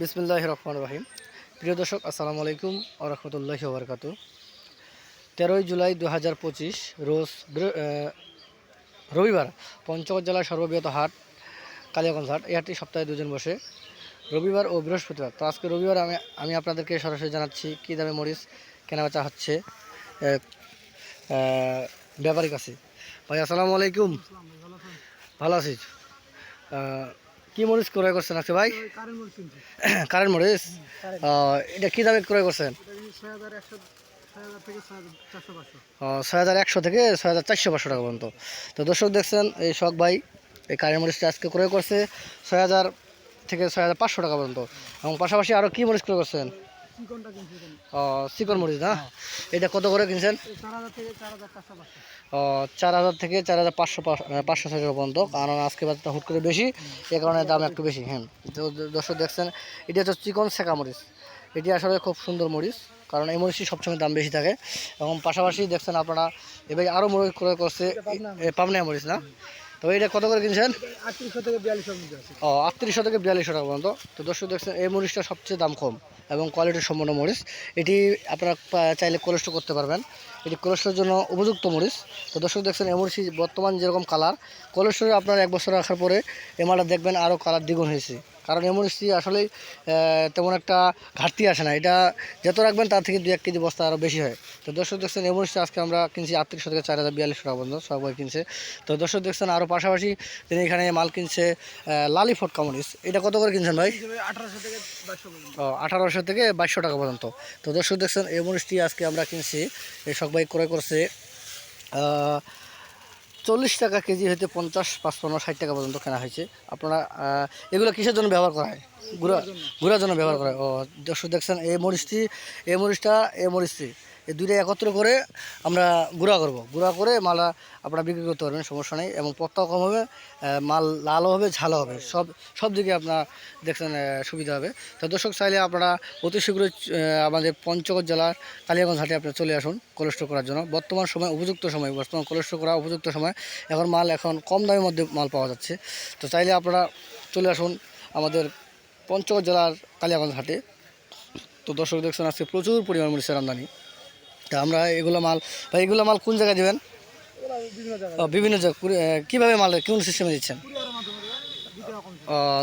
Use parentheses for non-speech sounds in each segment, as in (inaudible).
বিসমুল্লাহ রহমান রাহিম। প্রিয় দর্শক আসসালামু আলাইকুম ও রহমতুল্লাহি ওবরকাত তেরোই জুলাই দু হাজার পঁচিশ রোজ রবিবার পঞ্চগড় জেলার সর্ববৃহৎ হাট কালিয়াগঞ্জ হাট। এই হাটটি সপ্তাহে দুজন বসে। রবিবার ও বৃহস্পতিবার। তো আজকে রবিবার আমি আমি আপনাদেরকে সরাসরি জানাচ্ছি কী দামে মরিচ কেনাবেচা হচ্ছে আহ, কাছে। ভাই আসসালামু আলাইকুম। ভালো আছিস? কি মরিচ ক্রয় করছেন আজকে ভাই? কারেন্ট মরিচ (clears throat) এটা কি দামে ক্রয় করছেন? ছয় হাজার একশো থেকে ছয় হাজার চারশো পাঁচশো। টাকা পর্যন্ত। তো দর্শক দেখছেন এই শখ ভাই এই কারেন্ট মরিচটা আজকে ক্রয় করছে ছয় হাজার থেকে ছয় হাজার পাঁচশো টাকা পর্যন্ত। এবং পাশাপাশি আরও কী মরিচ ক্রয় করছেন? ও, চিকন মরিচ না? এটা কত করে কিনছেন? ও, চার হাজার থেকে চার হাজার পাঁচশো পাঁচশো ছয়শো পর্যন্ত। কারণ আজকে বাজারটা হুট করে বেশি এ কারণে দাম একটু বেশি হ্যাঁ। তো দর্শক দেখছেন এটি হচ্ছে চিকন শেখা মরিচ। এটি আসলে খুব সুন্দর মরিচ কারণ এই মরিচটি সবসময় দাম বেশি থাকে। এবং পাশাপাশি দেখছেন আপনারা এবার আরও মরিচ ক্রয় করছে পাবনা মরিচ। না? তো এটা কত করে কিনছেন? আটত্রিশশো থেকে বিয়াল্লিশশো ও আটত্রিশশো থেকে বিয়াল্লিশশো টাকা পর্যন্ত। তো দর্শক দেখছেন এই মরিচটা সবচেয়ে দাম কম। এবং কোয়ালিটি সম্পন্ন মরিচ। এটি আপনারা চাইলে কোলেস্ট্রো করতে পারবেন। এটি কোলেস্ট্রোর জন্য উপযুক্ত মরিচ। তো দর্শক দেখছেন, এই বর্তমান যেরকম কালার কোলেস্ট্রোল আপনার এক বছর রাখার পরে এমআরটা দেখবেন আরও কালার দ্বিগুণ হয়েছে। কারণ এই মরিচটি আসলেই তেমন একটা ঘাটতি আসে না। এটা যত রাখবেন তার থেকে দু এক কেজি বস্তা আরও বেশি হয়। তো দর্শক দেখছেন এই মরিচটা আজকে আমরা কিনছি আটত্রিশশো থেকে চার হাজার বিয়াল্লিশশো টাকা পর্যন্ত, সবাই কিনছে। তো দর্শক দেখছেন আরও পাশাপাশি তিনি এখানে মাল কিনছে লালি ফটকা মরিচ এটা কত করে কিনছেন ভাই? আঠারোশো থেকে ও, আঠারোশো থেকে বাইশশো টাকা পর্যন্ত। তো দর্শক দেখছেন এই মরিচটি আজকে আমরা কিনছি। এই ভাই ক্রয় করছে। চল্লিশ টাকা কেজি হইতে পঞ্চাশ পাঁচপান্ন ষাট টাকা পর্যন্ত কেনা হয়েছে। আপনারা এগুলো কিসের জন্য ব্যবহার করা হয়? গুড়া গুড়ার জন্য ব্যবহার করা হয়। ও দর্শক দেখছেন এই মরিচটি এই মরিচটা এই মরিচটি। এই দুইটা একত্র করে আমরা গুঁড়া করব। গুঁড়া করে মালা আপনারা বিক্রি করতে পারবেন, সমস্যা নেই। এবং পত্তাও কম হবে মাল লালও হবে, ঝালও হবে। সব সব দিকে আপনার দেখছেন সুবিধা হবে। তো দর্শক, চাইলে আপনারা অতি শীঘ্রই আমাদের পঞ্চগড় জেলার কালিয়াগঞ্জ হাটে আপনারা চলে আসুন কোলেস্টোর করার জন্য। বর্তমান সময়, উপযুক্ত সময়, বর্তমান কোলেস্টোর করা উপযুক্ত সময়। এখন মাল এখন কম দামের মধ্যে মাল পাওয়া যাচ্ছে। তো চাইলে আপনারা চলে আসুন আমাদের পঞ্চগড় জেলার কালিয়াগঞ্জ হাটে। তো দর্শক, দেখছেন আজকে প্রচুর পরিমাণ মরিচের আমদানি। তা আমরা এগুলো মাল বা এগুলো মাল কোন জায়গায় দেবেন? বিভিন্ন জায়গায় জায়গায় কীভাবে মাল, কোন সিস্টেমে দিচ্ছেন?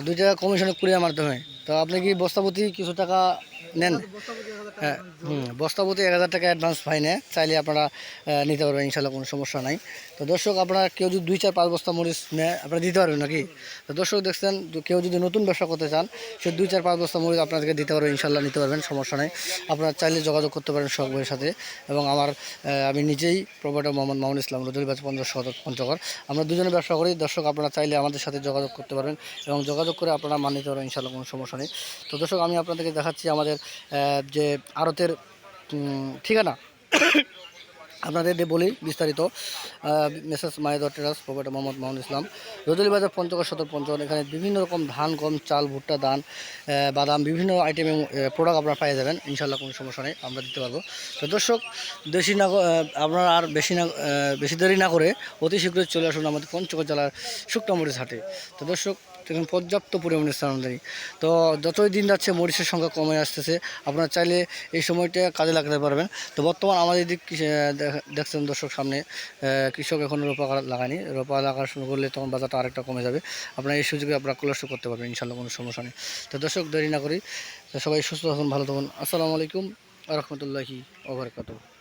দুই টাকা কমিশনে কুড়িয়ার মাধ্যমে তো আপনি কি বস্তাপতি কিছু টাকা নেন? বস্তা প্রতি এক হাজার টাকা হ্যাঁ এক হাজার টাকা অ্যাডভান্স ফাইনে চাইলে আপনারা নিতে পারবেন ইনশাল্লাহ কোনো সমস্যা নাই। তো দর্শক আপনারা কেউ যদি দুই চার পাঁচ বস্তা মরিচ নেয় আপনারা দিতে পারবেন নাকি? তো দর্শক দেখছেন যে কেউ যদি নতুন ব্যবসা করতে চান সে দুই চার পাঁচ বস্তা মরিচ আপনাদেরকে দিতে পারবেন ইনশাল্লাহ নিতে পারবেন সমস্যা নেই। আপনারা চাইলে যোগাযোগ করতে পারেন শখ সাথে। এবং আমার আমি নিজেই প্রোভাইডার মোহাম্মদ মামুন ইসলাম রদুলবাজ পঞ্চাশ শতক পঞ্চগড়। আমরা দুজনে ব্যবসা করি দর্শক আপনারা চাইলে আমাদের সাথে যোগাযোগ করতে পারবেন। এবং যোগাযোগ করে আপনারা মান নিতে পারবেন ইনশাল্লাহ কোনো সমস্যা নেই। তো দর্শক আমি আপনাদেরকে দেখাচ্ছি আমাদের যে আড়তের ঠিকানা আপনাদের বলি বিস্তারিত। মেসেজ মায়েদ টেরাস প্রোভাইডার মোহাম্মদ মামুন ইসলাম। রজলি বাজার পঞ্চগড় সদর পঞ্চগড় এখানে বিভিন্ন রকম ধান গম চাল ভুট্টা আহ, বাদাম বিভিন্ন আইটেমের প্রোডাক্ট আপনারা পেয়ে যাবেন। ইনশাল্লাহ কোনো সমস্যা নেই আমরা দিতে পারব। তো দর্শক বেশি না আপনারা আর বেশি না বেশি দেরি না করে অতি শীঘ্রই চলে আসুন আমাদের পঞ্চগড় জেলার শুক্তামরিচ হাটে। তো দর্শক এখানে পর্যাপ্ত পরিমাণে স্থানান্তরী তো যতই দিন যাচ্ছে, মরিচের সংখ্যা কমে আসতেছে। আপনারা চাইলে এই সময়টা কাজে লাগাতে পারবেন। তো বর্তমান আমাদের দিক দেখছেন দর্শক সামনে কৃষক এখন রোপা লাগানি রোপা লাগা শুরু করলে তখন বাজারটা আরেকটা কমে যাবে। আপনারা এই সুযোগে আপনারা কোলেস্ট করতে পারবেন ইনশাল্লাহ কোনো সমস্যা নেই। তো দর্শক দেরি না করি সবাই সুস্থ থাকুন, ভালো থাকুন। আসসালামু আলাইকুম রহমতুল্লাহি ওবরাকাতুহ